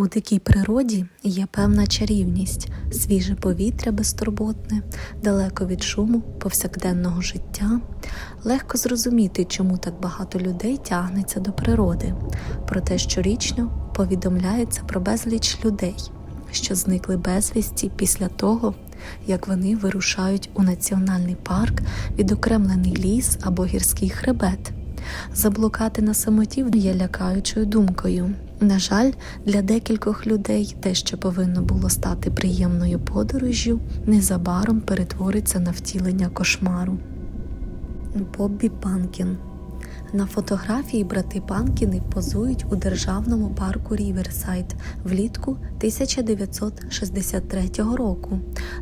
У дикій природі є певна чарівність, свіже повітря безтурботне, далеко від шуму повсякденного життя. Легко зрозуміти, чому так багато людей тягнеться до природи. Проте щорічно повідомляється про безліч людей, що зникли безвісті після того, як вони вирушають у національний парк, відокремлений ліс або гірський хребет. Заблукати на самоті є лякаючою думкою. На жаль, для декількох людей те, що повинно було стати приємною подорожжю, незабаром перетвориться на втілення кошмару. Боббі Панкін на фотографії брати Панкіни позують у державному парку Ріверсайд влітку 1963 року.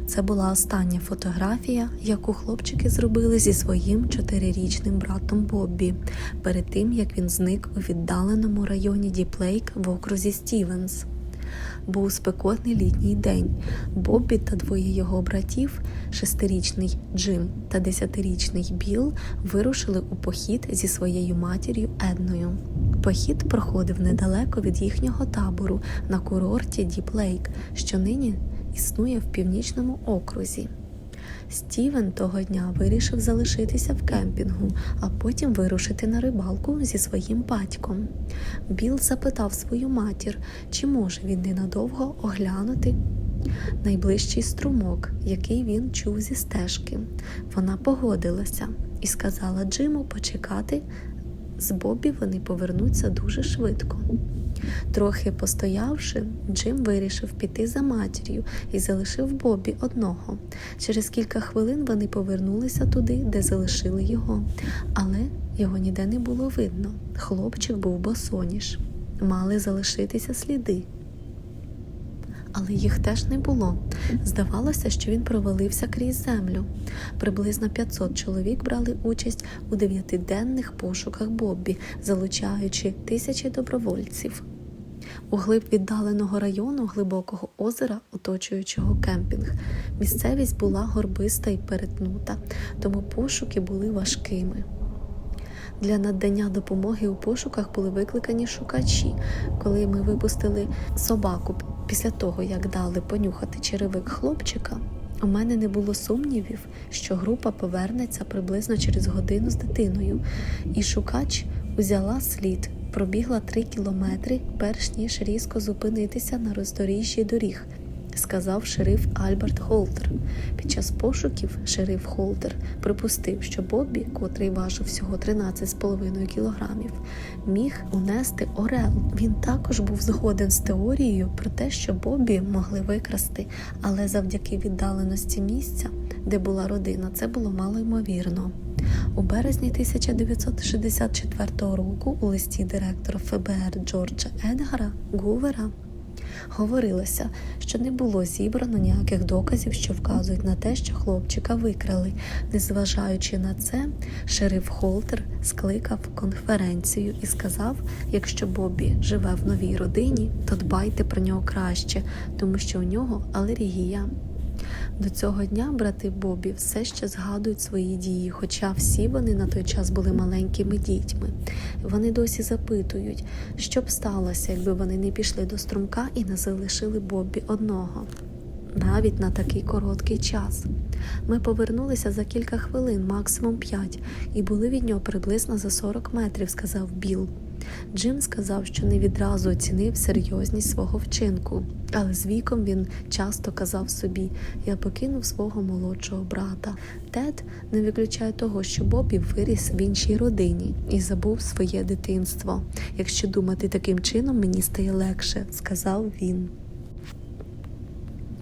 Це була остання фотографія, яку хлопчики зробили зі своїм чотирирічним братом Боббі перед тим як він зник у віддаленому районі Діплейк в окрузі Стівенс. Був спекотний літній день. Боббі та двоє його братів, шестирічний Джим та десятирічний Біл, вирушили у похід зі своєю матір'ю Едною. Похід проходив недалеко від їхнього табору на курорті Діп Лейк, що нині існує в північному окрузі. Стівен того дня вирішив залишитися в кемпінгу, а потім вирушити на рибалку зі своїм батьком. Біл запитав свою матір, чи може він ненадовго оглянути найближчий струмок, який він чув зі стежки. Вона погодилася і сказала Джиму почекати. З Бобі вони повернуться дуже швидко. Трохи постоявши, Джим вирішив піти за матір'ю і залишив Бобі одного. Через кілька хвилин вони повернулися туди, де залишили його, але його ніде не було видно. Хлопчик був босоніж. Мали залишитися сліди. Але їх теж не було. Здавалося, що він провалився крізь землю. Приблизно 500 чоловік брали участь у дев'ятиденних пошуках Боббі, залучаючи тисячі добровольців. У глиб віддаленого району глибокого озера, оточуючого кемпінг, місцевість була горбиста і перетнута, тому пошуки були важкими. Для надання допомоги у пошуках були викликані шукачі. Коли ми випустили собаку після того, як дали понюхати черевик хлопчика, у мене не було сумнівів, що група повернеться приблизно через годину з дитиною, і шукач узяла слід, пробігла три кілометри, перш ніж різко зупинитися на роздоріжжі доріг. Сказав шериф Альберт Холтер. Під час пошуків шериф Холтер припустив, що Боббі, котрий важив всього 13,5 кілограмів, міг унести Орел. Він також був згоден з теорією про те, що Боббі могли викрасти, але завдяки віддаленості місця, де була родина, це було мало ймовірно. У березні 1964 року у листі директора ФБР Джорджа Едгара Гувера говорилося, що не було зібрано ніяких доказів, що вказують на те, що хлопчика викрали. Незважаючи на це, шериф Холтер скликав конференцію і сказав: якщо Бобі живе в новій родині, то дбайте про нього краще, тому що у нього алергія. До цього дня брати Бобі все ще згадують свої дії, хоча всі вони на той час були маленькими дітьми. Вони досі запитують, що б сталося, якби вони не пішли до струмка і не залишили Бобі одного. Навіть на такий короткий час. Ми повернулися за кілька хвилин, максимум п'ять, і були від нього приблизно за 40 метрів, сказав Біл. Джим сказав, що не відразу оцінив серйозність свого вчинку, але з віком він часто казав собі: я покинув свого молодшого брата. Тед не виключає того, що Бобі виріс в іншій родині і забув своє дитинство. Якщо думати таким чином, мені стає легше, сказав він.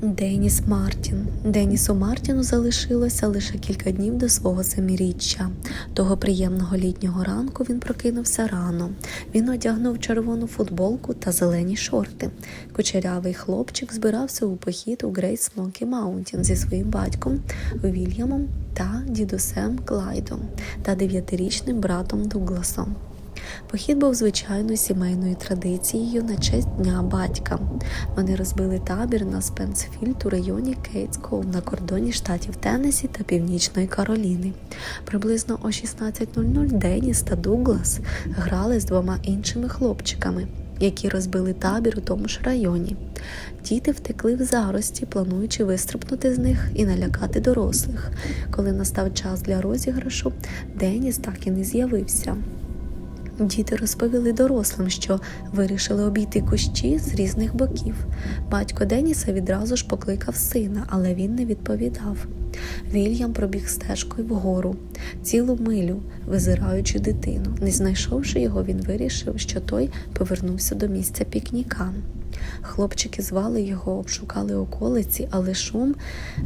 Деніс Мартін. Денісу Мартіну залишилося лише кілька днів до свого семиріччя. Того приємного літнього ранку він прокинувся рано. Він одягнув червону футболку та зелені шорти. Кучерявий хлопчик збирався у похід у Грейт Смокі Маунтін зі своїм батьком Вільямом та дідусем Клайдом та дев'ятирічним братом Дугласом. Похід був звичайною сімейною традицією на честь дня батька. Вони розбили табір на Спенсфілд у районі Кейтскоу на кордоні штатів Теннесі та Північної Кароліни. Приблизно о 16.00 Деніс та Дуглас грали з двома іншими хлопчиками. які розбили табір у тому ж районі. Діти втекли в зарості, плануючи вистрибнути з них і налякати дорослих. Коли настав час для розіграшу, Деніс так і не з'явився. Діти розповіли дорослим, що вирішили обійти кущі з різних боків. Батько Деніса відразу ж покликав сина, але він не відповідав. Вільям пробіг стежкою вгору, цілу милю, визираючи дитину. Не знайшовши його, він вирішив, що той повернувся до місця пікніка. Хлопчики звали його, обшукали околиці, але шум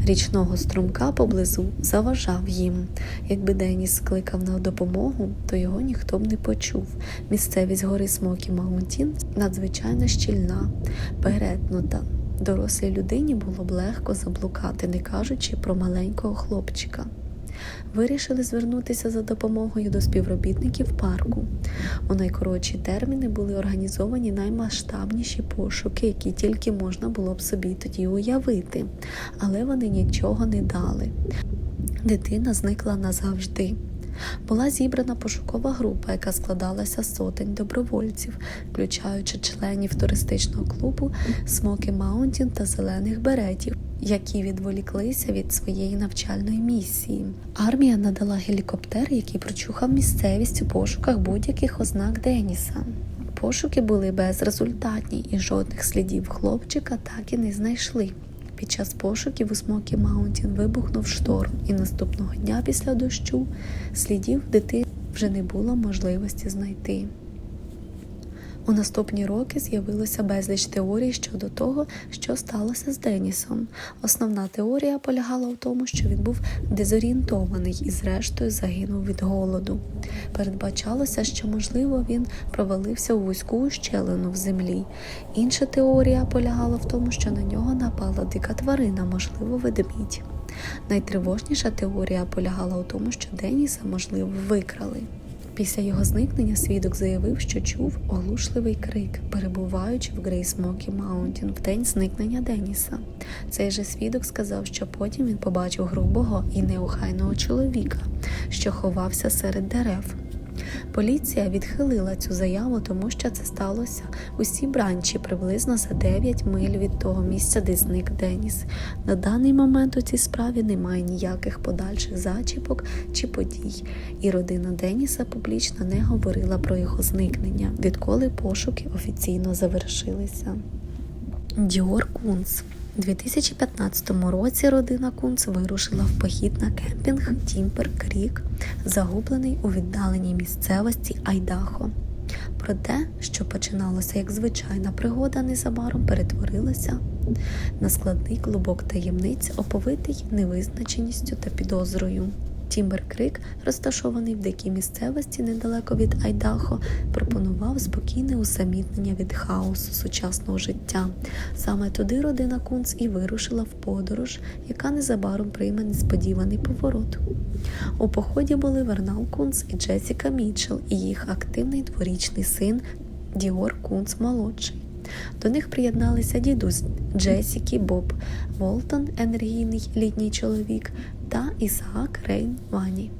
річного струмка поблизу заважав їм. Якби Деніс скликав на допомогу, то його ніхто б не почув. Місцевість гори Смокі Маунтін надзвичайно щільна, перетнута. Дорослій людині було б легко заблукати, не кажучи про маленького хлопчика. Вирішили звернутися за допомогою до співробітників парку. У найкоротші терміни були організовані наймасштабніші пошуки, які тільки можна було б собі тоді уявити, але вони нічого не дали. Дитина зникла назавжди. Була зібрана пошукова група, яка складалася сотень добровольців, включаючи членів туристичного клубу Смокі Маунтін та зелених беретів, які відволіклися від своєї навчальної місії. Армія надала гелікоптер, який прочухав місцевість у пошуках будь-яких ознак Деніса. Пошуки були безрезультатні, і жодних слідів хлопчика так і не знайшли. Під час пошуків у Смокі Маунтін вибухнув шторм, і наступного дня після дощу слідів дитини вже не було можливості знайти. У наступні роки з'явилося безліч теорій щодо того, що сталося з Денісом. Основна теорія полягала в тому, що він був дезорієнтований і, зрештою, загинув від голоду. Передбачалося, що, можливо, він провалився у вузьку ущелину в землі. Інша теорія полягала в тому, що на нього напала дика тварина, можливо, ведмідь. Найтривожніша теорія полягала у тому, що Деніса, можливо, викрали. Після його зникнення свідок заявив, що чув оглушливий крик, перебуваючи в Грей Смокі Маунтін в день зникнення Деніса. Цей же свідок сказав, що потім він побачив грубого і неухайного чоловіка, що ховався серед дерев. Поліція відхилила цю заяву, тому що це сталося у Сібранчі приблизно за 9 миль від того місця, де зник Деніс. На даний момент у цій справі немає ніяких подальших зачіпок чи подій, і родина Деніса публічно не говорила про його зникнення, відколи пошуки офіційно завершилися. Діор Кунц у 2015 році родина Кунц вирушила в похід на кемпінг Тімпер Крік, загублений у віддаленій місцевості Айдахо. Про те, що починалося як звичайна пригода, незабаром перетворилося на складний клубок таємниць, оповитий невизначеністю та підозрою. Тімбер Крик, розташований в дикій місцевості недалеко від Айдахо, пропонував спокійне усамітнення від хаосу сучасного життя. Саме туди родина Кунц і вирушила в подорож, яка незабаром прийме несподіваний поворот. У поході були Вернал Кунц і Джесіка Мітчелл і їх активний дворічний син Діор Кунц молодший. До них приєдналися дідусь Джесіки Боб Волтон, енергійний літній чоловік, та Ісаак Рейн Вані.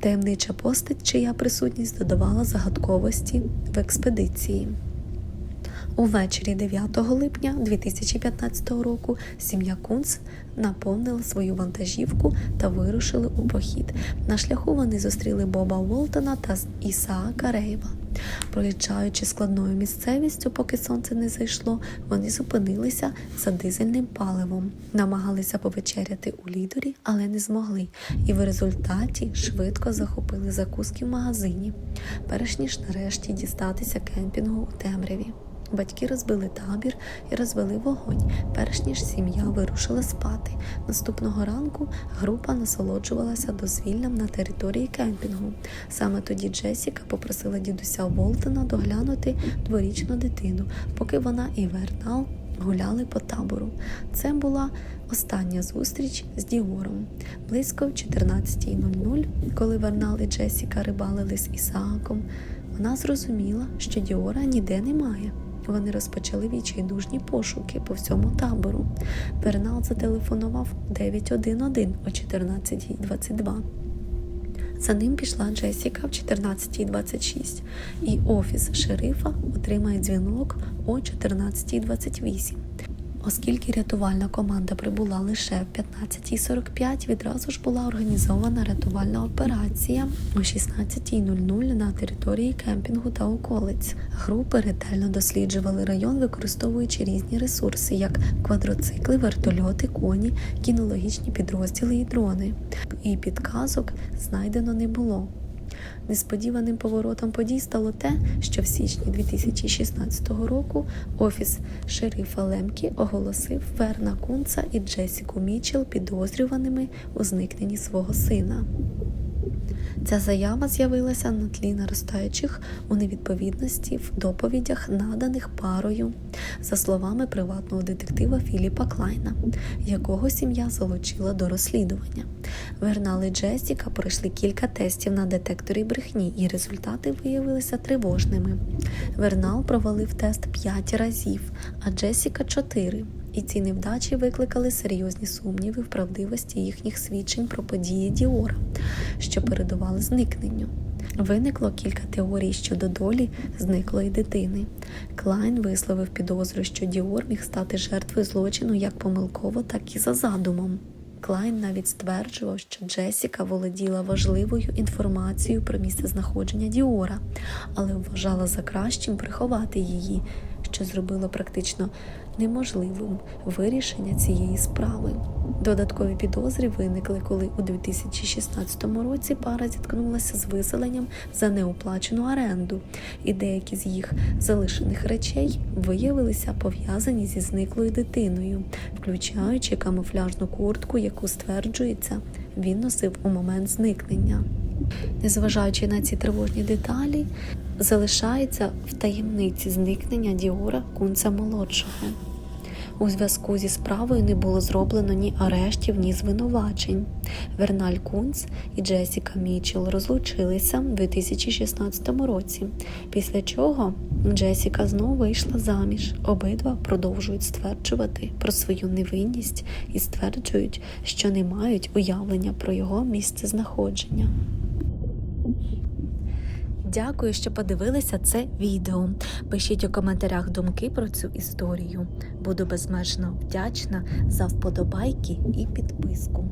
Таємнича постать, чия присутність додавала загадковості в експедиції. Увечері 9 липня 2015 року сім'я Кунц наповнила свою вантажівку та вирушили у похід. На шляху вони зустріли Боба Уолтона та Ісаака Рейва. Проїжджаючи складною місцевістю, поки сонце не зайшло, вони зупинилися за дизельним паливом, намагалися повечеряти у лідорі, але не змогли, і в результаті швидко захопили закуски в магазині, перш ніж нарешті дістатися кемпінгу у темряві. Батьки розбили табір і розвели вогонь, перш ніж сім'я вирушила спати. Наступного ранку група насолоджувалася дозвіллям на території кемпінгу. Саме тоді Джесіка попросила дідуся Волтона доглянути дворічну дитину, поки вона і Вернал гуляли по табору. Це була остання зустріч з Діором. Близько в 14.00, коли Вернал і Джесіка рибалили з Ісааком, вона зрозуміла, що Діора ніде немає. Вони розпочали відчайдушні пошуки по всьому табору. Бернал зателефонував 911 о 14.22. За ним пішла Джесіка в 14.26, і офіс шерифа отримає дзвінок о 14.28. Оскільки рятувальна команда прибула лише в 15.45, відразу ж була організована рятувальна операція о 16.00 на території кемпінгу та околиць. Групи ретельно досліджували район, використовуючи різні ресурси, як квадроцикли, вертольоти, коні, кінологічні підрозділи і дрони. І підказок знайдено не було. Несподіваним поворотом подій стало те, що в січні 2016 року офіс шерифа Лемкі оголосив Верна Кунца і Джесіку Мічел підозрюваними у зникненні свого сина. Ця заява з'явилася на тлі наростаючих у невідповідності в доповідях, наданих парою, за словами приватного детектива Філіпа Клайна, якого сім'я залучила до розслідування. Вернал і Джесіка пройшли кілька тестів на детекторі брехні, і результати виявилися тривожними. Вернал провалив тест 5 разів, а Джесіка 4. І ці невдачі викликали серйозні сумніви в правдивості їхніх свідчень про події Діора, що передували зникненню. Виникло кілька теорій щодо долі зниклої дитини. Клайн висловив підозру, що Діор міг стати жертвою злочину як помилково, так і за задумом. Клайн навіть стверджував, що Джесіка володіла важливою інформацією про місце знаходження Діора, але вважала за кращим приховати її, що зробило практично неможливим вирішення цієї справи. Додаткові підозри виникли, коли у 2016 році пара зіткнулася з виселенням за неоплачену оренду, і деякі з їх залишених речей виявилися пов'язані зі зниклою дитиною, включаючи камуфляжну куртку, яку стверджується, він носив у момент зникнення. Незважаючи на ці тривожні деталі, залишається в таємниці зникнення Діора Кунца молодшого. У зв'язку зі справою не було зроблено ні арештів, ні звинувачень. Верналь Кунц і Джесіка Мічел розлучилися в 2016 році, після чого Джесіка знову вийшла заміж. Обидва продовжують стверджувати про свою невинність і стверджують, що не мають уявлення про його місце знаходження. Дякую, що подивилися це відео. Пишіть у коментарях думки про цю історію. Буду безмежно вдячна за вподобайки і підписку.